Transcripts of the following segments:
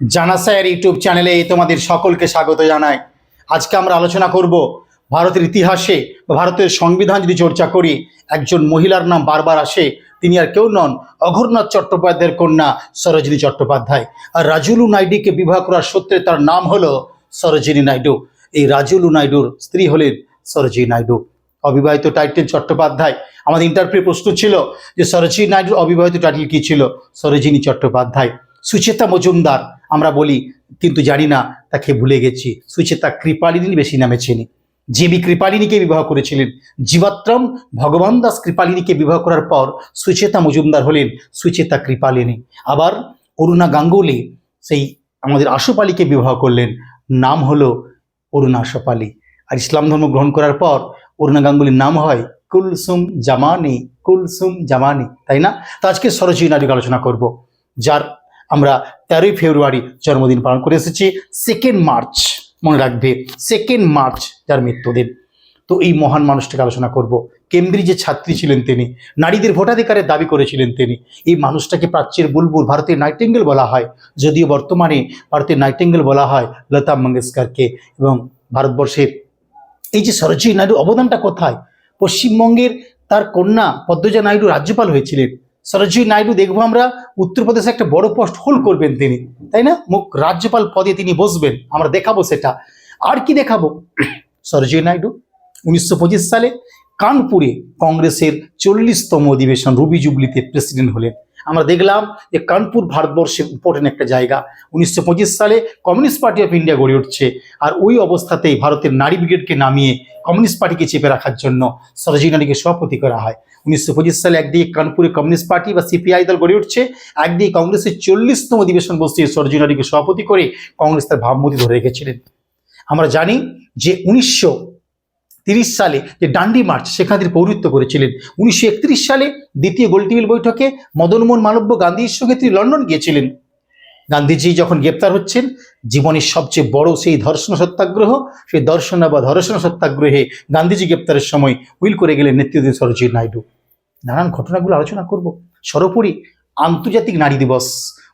জানা sir YouTube চ্যানেলে তোমাদের সকলকে স্বাগত জানাই। আজকে আমরা আলোচনা করব ভারতের ইতিহাসে ভারতের সংবিধান যদি চর্চা করি, একজন মহিলার নাম বারবার আসে, তিনি আর কেউ নন, অঘরনাথ চট্টোপাধ্যায়ের কন্যা সরোজিনী চট্টোপাধ্যায়। আর রাজুলু নাইডুকে বিবাহ করার সূত্রে তার নাম হলো সরোজিনী নাইডু। এই রাজুলু নাইডুর স্ত্রী হলেন সরোজিনী নাইডু। অবিবাহিত টাইটেল চট্টোপাধ্যায়। আমাদের ইন্টারভিউ প্রশ্ন ছিল যে সরোজিনী নাইডুর অবিবাহিত টাইটেল কী ছিল? সরোজিনী চট্টোপাধ্যায়। সুচেতা মজুমদার আমরা বলি, কিন্তু জানি না, তাকে ভুলে গেছি। সুচেতা কৃপালিনী বেশি নামে চিনি। জেবি কৃপালিনীকে বিবাহ করেছিলেন, জীবাত্রম ভগবান দাস কৃপালিনীকে বিবাহ করার পর সুচেতা মজুমদার হলেন সুচেতা কৃপালিনী। আবার অরুণা গাঙ্গুলি, সেই আমাদের আশুপালিকে বিবাহ করলেন, নাম হলো অরুণা আশপালি। আর ইসলাম ধর্ম গ্রহণ করার পর অরুণা গাঙ্গুলির নাম হয় কুলসুম জামানি কুলসুম জামানি, তাই না? তো আজকে সরোজিনী নারীকে আলোচনা করব, যার আমরা তেরোই ফেব্রুয়ারি জন্মদিন পালন করে এসেছি। সেকেন্ড মার্চ মনে রাখবে সেকেন্ড মার্চ যার মৃত্যুদিন। তো এই মহান মানুষটাকে আলোচনা করব। কেমব্রিজের ছাত্রী ছিলেন তিনি, নারীদের ভোটাধিকারের দাবি করেছিলেন তিনি। এই মানুষটাকে প্রাচ্যের বুলবুল ভারতের নাইটেঙ্গেল বলা হয়। যদিও বর্তমানে ভারতের নাইটেঙ্গেল বলা হয় লতা মঙ্গেশকরকে এবং ভারতবর্ষের এই যে সরোজিনী নাইডুর অবদানটা কোথায়? পশ্চিমবঙ্গের তার কন্যা পদ্মজা নাইডু রাজ্যপাল হয়েছিলেন। সরোজিনী নাইডু দেখব আমরা উত্তরপ্রদেশে একটা বড় পোস্ট হোল্ড করবেন তিনি, তাই না? মুখ রাজ্যপাল পদে তিনি বসবেন, আমরা দেখাবো সেটা। আর কি দেখাবো? সরোজিনী নাইডু, উনিশশো পঁচিশ সালে কানপুরে কংগ্রেসের চল্লিশতম অধিবেশন, রুবি জুবলিতে প্রেসিডেন্ট হলেন। আমরা দেখলাম যে কানপুর ভারতবর্ষের ইম্পর্টেন্ট একটা জায়গা। উনিশশো পঁচিশ সালে কমিউনিস্ট পার্টি অফ ইন্ডিয়া গড়ে উঠছে, আর ওই অবস্থাতেই ভারতের নারী ব্রিগেডকে নামিয়ে কমিউনিস্ট পার্টিকে চেপে রাখার জন্য সরোজিনী নারীকে সভাপতি করা হয়। উনিশশো পঁচিশ সালে একদিকে কানপুরে কমিউনিস্ট পার্টি বা সিপিআই দল গড়ে উঠছে, একদিকে কংগ্রেসের চল্লিশতম অধিবেশন বসিয়ে সরোজিনী নারীকে সভাপতি করে কংগ্রেস তার ভাবমূর্তি ধরে রেখেছিলেন। আমরা জানি যে উনিশশো তিরিশ সালে যে ডান্ডি মার্চ শেখাদের পৌরত্ব করেছিলেন, উনিশশো একত্রিশ সালে দ্বিতীয় গোলটেবিল বৈঠকে মদনমোহন মালব্য গান্ধীর সঙ্গে তিনি লন্ডন গিয়েছিলেন। গান্ধীজি যখন গ্রেপ্তার হচ্ছেন, জীবনের সবচেয়ে বড় সেই ধর্ষণ সত্যাগ্রহ, সেই দর্শন বা ধর্ষণ সত্যাগ্রহে গান্ধীজি গ্রেপ্তারের সময় উইল করে গেলেন নেতৃত্ব সরোজিনী নাইডু। নানান ঘটনাগুলো আলোচনা করব। সর্বোপরি আন্তর্জাতিক নারী দিবস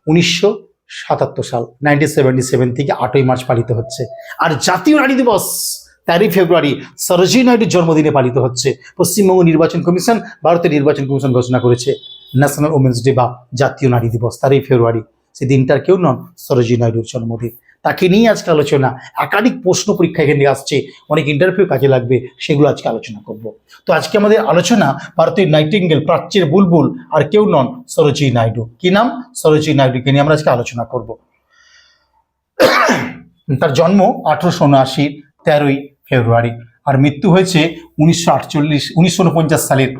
উনিশশো সাতাত্তর সাল নাইনটিন সেভেন্টি সেভেন থেকে আটই মার্চ পালিত হচ্ছে। আর জাতীয় নারী দিবস তেরোই ফেব্রুয়ারি সরোজিনী নাইডুর জন্মদিনে পালিত হচ্ছে। পশ্চিমবঙ্গ নির্বাচন কমিশন, ভারতের নির্বাচন কমিশন ঘোষণা করেছে। ন্যাশনাল ওমেন্স ডে বা জাতীয় নারী দিবস তেরোই ফেব্রুয়ারি। সেই দিনটার কেউ নন সরোজিনী নাইডুর জন্মদিন। তাকে নিয়ে আজকে আলোচনা। একাধিক প্রশ্ন পরীক্ষা এখান থেকে আসছে। অনেক ইন্টারভিউ কাজে লাগবে, সেগুলো আজকে আলোচনা করব। তো আজকে আমাদের আলোচনা ভারতের নাইটিঙ্গেল, প্রাচ্যের বুলবুল, আর কেউ নন সরোজিনী নাইডু। কি নাম? সরোজিনী নাইডুকে নিয়ে আমরা আজকে আলোচনা করব। তার জন্ম আঠারোশো উনআশি, তেরোই ফেব্রুয়ারি, আর মৃত্যু হয়েছে উনিশশো আটচল্লিশ, উনিশশো সালের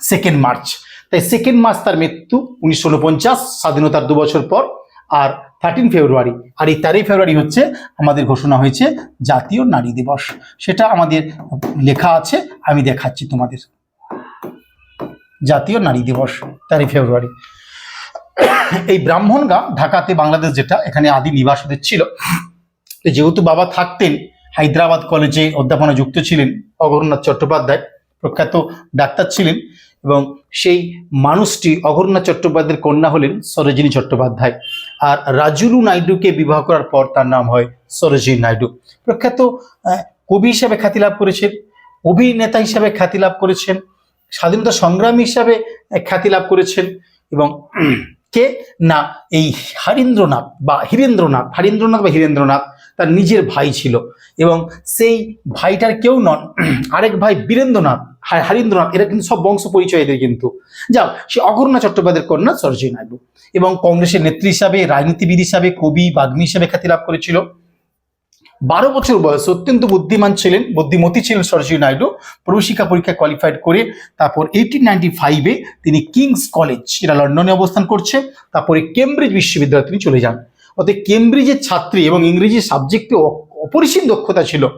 সেকেন্ড মার্চ তাই সেকেন্ড মার্চ তার মৃত্যু উনিশশো উনপঞ্চাশ, স্বাধীনতার দু বছর পর, আর থার্টিন ফেব্রুয়ারি আর এই তেরোই ফেব্রুয়ারি হচ্ছে আমাদের ঘোষণা হয়েছে জাতীয় নারী দিবস। সেটা আমাদের লেখা আছে, আমি দেখাচ্ছি তোমাদের। জাতীয় নারী দিবস, তেরোই ফেব্রুয়ারি এই ব্রাহ্মণগাঁ ঢাকাতে বাংলাদেশ যেটা, এখানে আদি নিবাসীদের ছিল। যেহেতু বাবা থাকতেন, হায়দ্রাবাদ কলেজে অধ্যাপনা যুক্ত ছিলেন, অগরনাথ চট্টোপাধ্যায় প্রখ্যাত ডাক্তার ছিলেন এবং সেই মানুষটি অগরনাথ চট্টোপাধ্যায়ের কন্যা হলেন সরোজিনী চট্টোপাধ্যায়। আর রাজুলু নাইডুকে বিবাহ করার পর তার নাম হয় সরোজিনী নাইডু। প্রখ্যাত কবি হিসাবে খ্যাতি লাভ করেছেন, অভিনেতা হিসাবে খ্যাতি লাভ করেছেন, স্বাধীনতা সংগ্রামী হিসাবে খ্যাতি লাভ করেছেন এবং কে? না, এই হরীন্দ্রনাথ বা হীরেন্দ্রনাথ, হরীন্দ্রনাথ বা হীরেন্দ্রনাথ। তার নিজের ভাই ছিল। এবং সেই ভাইটার কেউ নন। আরেক ভাই বীরেন্দ্রনাথ হরীন্দ্রনাথ, এরা কিন্তু সব বংশ পরিচয় এদের কিন্তু। যাও সে অগরণা চট্টোপাধ্যায়ের কন্যা সরোজিনী নাইডু। এবং কংগ্রেসের নেত্রী হিসাবে, রাজনীতিবিদ হিসাবে, কবি, বাগ্মী হিসাবে খ্যাতি লাভ করেছিল। বারো বছর বয়সে অত্যন্ত বুদ্ধিমান ছিলেন, বুদ্ধিমতী ছিলেন সরোজিনী নাইডু। প্রবেশিকা পরীক্ষা কোয়ালিফাইড করে তারপর এইটিন নাইনটি ফাইভে তিনি কিংস কলেজ যেটা লন্ডনে অবস্থান করছে। তারপরে কেমব্রিজ বিশ্ববিদ্যালয়ে তিনি চলে যান। অতএব কেমব্রিজের ছাত্রী এবং ইংরেজি সাবজেক্টে অপরিসীম দক্ষতা ছিল।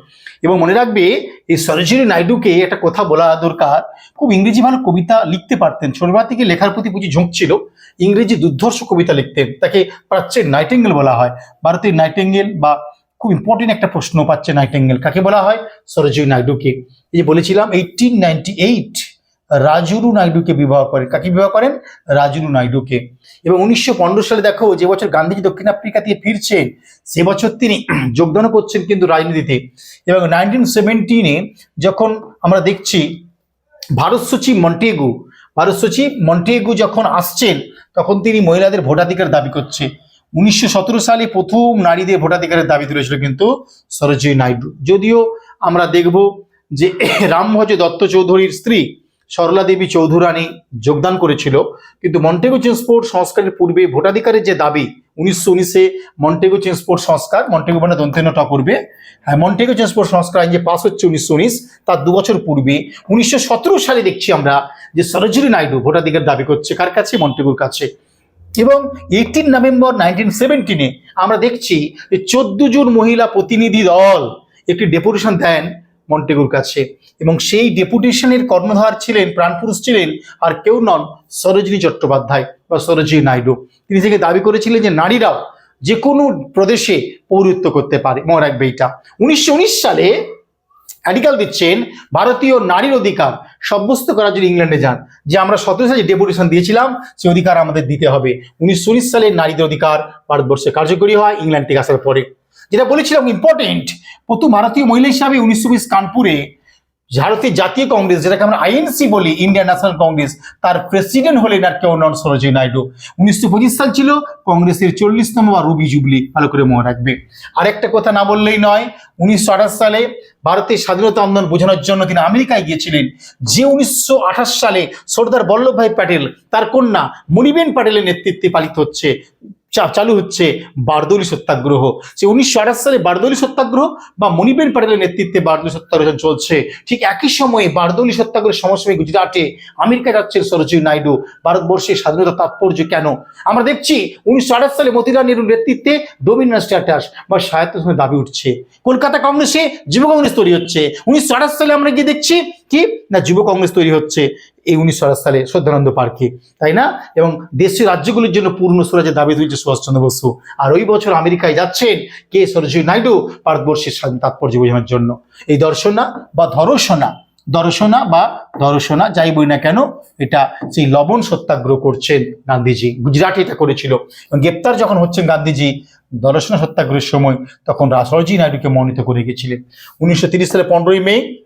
এবং মনে রাখবে, এই সরোজিনী নাইডুকে একটা কথা বলা দরকার, খুব ইংরেজি ভালো কবিতা লিখতে পারতেন। ছোটবেলা থেকে লেখার প্রতি প্রচুর ঝোঁক ছিল। ইংরেজি দুর্ধর্ষ কবিতা লিখতেন। তাকে প্রাচ্যের নাইটেঙ্গেল বলা হয়। ভারতের নাইটেঙ্গেল বা খুব ইম্পর্টেন্ট একটা প্রশ্ন পাচ্ছে নাইটেঙ্গেল। কাকে বলা হয়? সরোজিনী নাইডুকে। এই যে বলেছিলাম এইটিন নাইনটি এইট রাজুরু নাইডুকে বিবাহ করেন। কাকে বিবাহ করেন? রাজুরু নাইডুকে। এবং উনিশশো পনেরো সালে দেখো, যে বছর গান্ধীজি দক্ষিণ আফ্রিকা দিয়ে ফিরছেন সে বছর তিনি যোগদানও করছেন কিন্তু রাজনীতিতে। এবং নাইনটিন সেভেন্টিনে যখন আমরা দেখছি, ভারত সচিব মন্টেগু, ভারত সচিব মন্টেগু যখন আসছেন, তখন তিনি মহিলাদের ভোটাধিকার দাবি করছে। উনিশশো সতেরো সালে প্রথম নারীদের ভোটাধিকারের দাবি তুলেছিল কিন্তু সরোজিনী নাইডু। যদিও আমরা দেখব যে রামভজ দত্ত চৌধুরীর স্ত্রী সরলা দেবী চৌধুরানী যোগদান করেছিল। কিন্তু মন্টেগো চেঞ্জপোর্ট সংস্কারের পূর্বে ভোটাধিকারের যে দাবি, উনিশশো উনিশে মন্টেগো চেঞ্জপোর্ট সংস্কার, মন্টেগো মানে দন্তেনটা পূর্বে হ্যাঁ মন্টেগো চেঞ্জপোর্ট সংস্কার আইন যে পাস হচ্ছে উনিশশো উনিশ, তার দু বছর পূর্বে, উনিশশো সতেরো সালে দেখছি আমরা যে সরোজিনী নাইডু ভোটাধিকার দাবি করছে, কার কাছে? মন্টেগুর কাছে। এবং এইটিন নভেম্বর নাইনটিন সেভেন্টিনে আমরা দেখছি যে চোদ্দ জন মহিলা প্রতিনিধি দল একটি ডেপুটেশন দেন মন্টেগুর কাছে। এবং সেই ডেপুটেশনের কর্ণধার ছিলেন, প্রাণপুরুষ ছিলেন, আর কেউ নন সরোজিনী চট্টোপাধ্যায় বা সরোজিনী নাইডু। তিনি থেকে দাবি করেছিলেন যে নারীরাও যে কোনো প্রদেশে পৌরত্ব করতে পারে। মনে রাখবে এটা। উনিশশো উনিশ সালে আর্টিকেল দিচ্ছেন ভারতীয় নারীর অধিকার সাব্যস্ত করার জন্য ইংল্যান্ডে যান। যে আমরা সতেরো সালে ডেপুটেশন দিয়েছিলাম, সেই অধিকার আমাদের দিতে হবে। উনিশশো উনিশ সালে নারীদের অধিকার ভারতবর্ষে কার্যকরী হয়, ইংল্যান্ড থেকে আসার পরে। যেটা বলেছিলাম ইম্পর্টেন্ট প্রথম ভারতীয় মহিলা হিসাবে উনিশশো বিশ কানপুরে ভারতের জাতীয় কংগ্রেস, যেটাকে আমরা আইএনসি বলি ইন্ডিয়ান ন্যাশনাল কংগ্রেস তার প্রেসিডেন্ট হলেন আর কেউ নন সরোজিনী নাইডু। উনিশশো পঁচিশ সাল ছিল, কংগ্রেসের চল্লিশতম বা রুবি জুবলি ভালো করে মনে রাখবে। আরেকটা কথা না বললেই নয়, উনিশশো সালে ভারতের স্বাধীনতা আন্দোলন বোঝানোর জন্য তিনি আমেরিকায় গিয়েছিলেন। যে উনিশশো আঠাশ সালে সর্দার বল্লভভাই প্যাটেল, তার কন্যা মণিবেন প্যাটেলের নেতৃত্বে পালিত হচ্ছে চালু হচ্ছে বারদৌলি সত্যাগ্রহ। সে উনিশশো আঠাশ সালে বারদৌলি সত্যাগ্রহ বা মণিবেন প্যাটেলের নেতৃত্বে বারদৌলি সত্যাগ্রহ চলছে। ঠিক একই সময়ে বারদৌলি সত্যাগ্রহের সমসময়ে গুজরাটে আমেরিকা যাচ্ছেন সরোজিনী নাইডু। ভারতবর্ষের স্বাধীনতা তাৎপর্য কেন? আমরা দেখছি উনিশশো আঠাশ সালে মতিলাল নেহরুর নেতৃত্বে ডোমিনার স্ট্যাটাস বা স্বায়ত্তশাসনের দাবি উঠছে। কলকাতা কংগ্রেসে যুব কংগ্রেস তৈরি হচ্ছে। উনিশশো আঠাশ সালে আমরা গিয়ে দেখছি কি? না, যুব কংগ্রেস তৈরি হচ্ছে। এই উনিশশো আঠাশ সালে শ্রদ্ধানন্দ পার্কে, তাই না? এবং দেশের রাজ্যগুলির জন্য পূর্ণ স্বরাজের দাবি তুলছে সুভাষচন্দ্র বসু। আর ওই বছর আমেরিকায় যাচ্ছেন কে? সরোজিনী নাইডু, ভারতবর্ষের স্বাধীন তাৎপর্য বোঝানোর জন্য। এই দর্শনা বা ধর্ষণা দর্শনা বা দর্শনা যাই বই না কেন, এটা সেই লবণ সত্যাগ্রহ করছেন গান্ধীজি। গুজরাটে এটা করেছিল। এবং গ্রেপ্তার যখন হচ্ছেন গান্ধীজি দর্শনা সত্যাগ্রহের সময়, তখন রা- সরোজিনী নাইডুকে মনোনীত করে গেছিলেন। উনিশশো সালে পনেরোই মে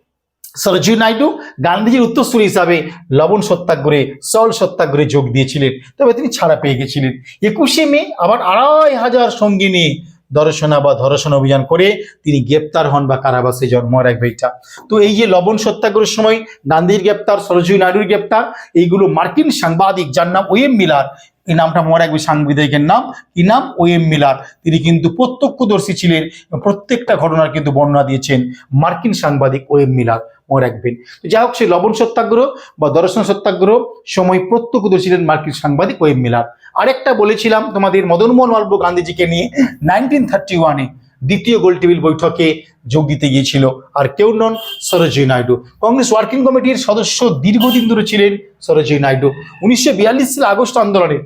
সরোজিনী নাইডু গান্ধীজির উত্তরসূরি হিসাবে লবণ সত্যাগ্রহে সল সত্যাগ্রহে যোগ দিয়েছিলেন। তবে তিনি ছাড়া পেয়ে গেছিলেন। একুশে মে আবার আড়াই হাজার সঙ্গী নিয়ে দর্শনা বা ধর্ষণ অভিযান করে তিনি গ্রেপ্তার হন বা কারাবাসে জন্ম রাখবে এটা তো এই যে লবণ সত্যাগ্রহের সময় গান্ধীর গ্রেপ্তার সরোজিনী নাইডুর গ্রেপ্তার, এইগুলো মার্কিন সাংবাদিক যার নাম ওয়েম মিলার এই নামটা মনে রাখবে সাংবিধানিকের নাম। কি নাম? Webb Miller. তিনি কিন্তু প্রত্যক্ষদর্শী ছিলেন প্রত্যেকটা ঘটনার কিন্তু বর্ণনা দিয়েছেন মার্কিন সাংবাদিক ওয়েম মিলার। মনে রাখবেন। তো যাই হোক সেই লবণ সত্যাগ্রহ বা দর্শন সত্যাগ্রহ সময় প্রত্যক্ষদর্শী ছিলেন মার্কিন সাংবাদিক ওয়েম মিলার। আরেকটা বলেছিলাম তোমাদের মদনমোহন মালব্য গান্ধীজিকে নিয়ে। নাইনটিন থার্টি ওয়ানে দ্বিতীয় গোল টেবিল বৈঠকে যোগ দিতে গিয়েছিল, আর কেউ নন সরোজিনী নাইডু। কংগ্রেস ওয়ার্কিং কমিটির সদস্য দীর্ঘদিন ধরে ছিলেন সরোজিনী নাইডু। উনিশশো বিয়াল্লিশ সালে আগস্ট আন্দোলনে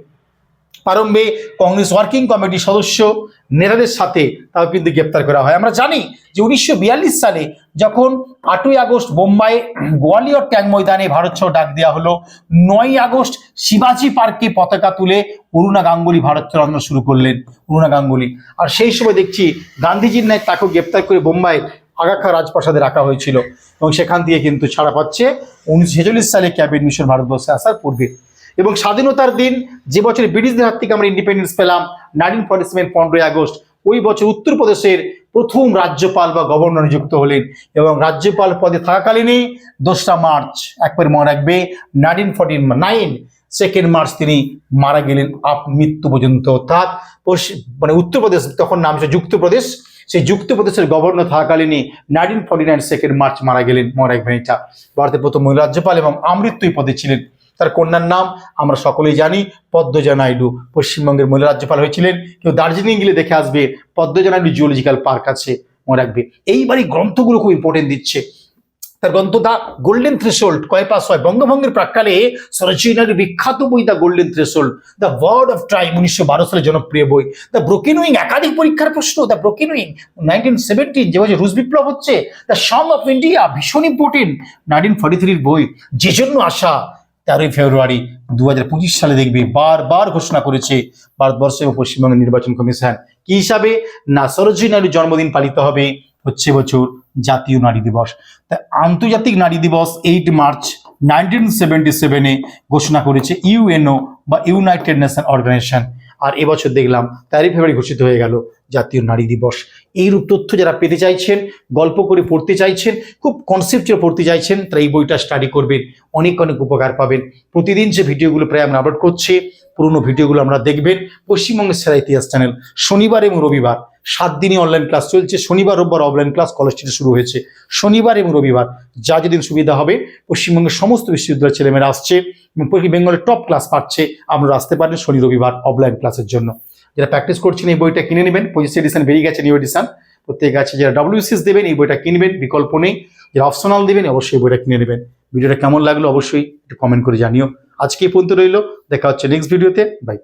প্রারম্ভে কংগ্রেস ওয়ার্কিং কমিটির সদস্য নেতাদের সাথে তাও কিন্তু গ্রেপ্তার করা হয়। আমরা জানি যে উনিশশো বিয়াল্লিশ সালে যখন আটই আগস্ট বোম্বাই গোয়ালিয়র ট্যাঙ্ক ময়দানে ভারত ছাড়ো ডাক দেওয়া হলো নয় আগস্ট শিবাজি পার্কে পতাকা তুলে অরুণা গাঙ্গুলি ভারত ছাড়ো শুরু করলেন, অরুণা গাঙ্গুলি। আর সেই সময় দেখছি গান্ধীজির ন্যায় তাকেও গ্রেপ্তার করে বোম্বাই আগাখা রাজপ্রাসাদে রাখা হয়েছিল এবং সেখান থেকে কিন্তু ছাড়া পাচ্ছে। উনিশশো ছেচল্লিশ সালে ক্যাবিনেট মিশন ভারতবর্ষে আসার পূর্বে। এবং স্বাধীনতার দিন যে বছর ব্রিটিশদের হাত থেকে আমরা ইন্ডিপেন্ডেন্স পেলাম নাইনটিন ফর্টি সেভেন পনেরোই আগস্ট, ওই বছর উত্তরপ্রদেশের প্রথম রাজ্যপাল বা গভর্নর নিযুক্ত হলেন এবং রাজ্যপাল পদে থাকাকালীনই দোসরা মার্চ একবার মনে রাখবে nineteen forty nine second March তিনি মারা গেলেন আপ মৃত্যু পর্যন্ত। অর্থাৎ মানে উত্তরপ্রদেশ তখন নাম ছিল যুক্তপ্রদেশ, সেই যুক্তপ্রদেশের governor থাকাকালীনই nineteen forty nine second March মারা গেলেন। মনে রাখবেন এটা। ভারতের প্রথম মহিলা রাজ্যপাল এবং আমৃত্যুই পদে ছিলেন। তার কন্যার নাম আমরা সকলেই জানি, পদ্মজা নাইডু। পশ্চিমবঙ্গের মহিলা রাজ্যপাল হয়েছিলেন। কেউ দার্জিলিং গেলে দেখে আসবে, পদ্মজা নাইডু জিওলজিক্যাল পার্ক আছে, মনে রাখবে। এইবার এই গ্রন্থগুলো খুব ইম্পর্টেন্ট দিচ্ছে। তার গ্রন্থ দ্য গোল্ডেন থ্রেশোল্ড কয় পাস হয়? বঙ্গভঙ্গের প্রাককালে সরচিনার বিখ্যাত বই the golden threshold the word of time উনিশশো বারো সালে জনপ্রিয় বই। দ্য ব্রোকেন উইং একাধিক পরীক্ষার প্রশ্ন the broken wing nineteen seventeen যে বছর রুশ বিপ্লব হচ্ছে দ্য সং অফ ইন্ডিয়া ভীষণ ইম্পর্টেন্ট নাইনটিন ফর্টি থ্রির বই যে জন্য আসা তেরোই ফেব্রুয়ারি দু হাজার পঁচিশ সালে দেখবে বারবার ঘোষণা করেছে ভারতবর্ষ পশ্চিমবঙ্গের নির্বাচন কমিশন। কি হিসাবে? না সরোজী নারীর জন্মদিন পালিত হবে হচ্ছে বছর জাতীয় নারী দিবস। তা আন্তর্জাতিক নারী দিবস এইট মার্চ নাইনটিন সেভেন্টি সেভেনে ঘোষণা করেছে ইউএনও বা ইউনাইটেড নেশন অর্গানাইজেশন। আর এবছর দেখলাম তেরোই ফেব্রুয়ারি ঘোষিত হয়ে গেল জাতীয় নারী দিবস। এইরূপ তথ্য যারা পেতে চাইছেন, গল্প করে পড়তে চাইছেন, খুব কনসেপ্টে পড়তে চাইছেন, তারা এই বইটা স্টাডি করবেন। অনেক অনেক উপকার পাবেন। প্রতিদিন যে ভিডিওগুলো প্রায় আমরা আপলোড করছি, পুরনো ভিডিওগুলো আমরা দেখবেন। পশ্চিমবঙ্গের সেরা ইতিহাস চ্যানেল শনিবার এবং রবিবার। সাত দিনই অনলাইন ক্লাস চলছে। শনিবার, রোববার অফলাইন ক্লাস কলেজ স্ট্রিটে শুরু হয়েছে। শনিবার এবং রবিবার যা যেদিন সুবিধা হবে, পশ্চিমবঙ্গের সমস্ত বিশ্ববিদ্যালয়ের ছেলেমেয়েরা আসছে এবং বেঙ্গলের টপ ক্লাস পাচ্ছে। আপনারা আসতে পারেন শনি, রবিবার অফলাইন ক্লাসের জন্য। যারা প্র্যাকটিস করছেন এই বইটা কিনে নেবেন। পঁচিশ এডিশন বেরিয়ে গেছে নিউ এডিশন প্রত্যেক আছে, যারা ডাব্লিউসিএস দেবেন এই বইটা কিনবেন, বিকল্প নেই। যারা অপশনাল দেবেন অবশ্যই বইটা কিনে নেবেন। ভিডিওটা কেমন লাগল অবশ্যই একটু কমেন্ট করে জানিও। আজকে এই পর্যন্ত রইল। দেখা হচ্ছে নেক্সট ভিডিওতে বাই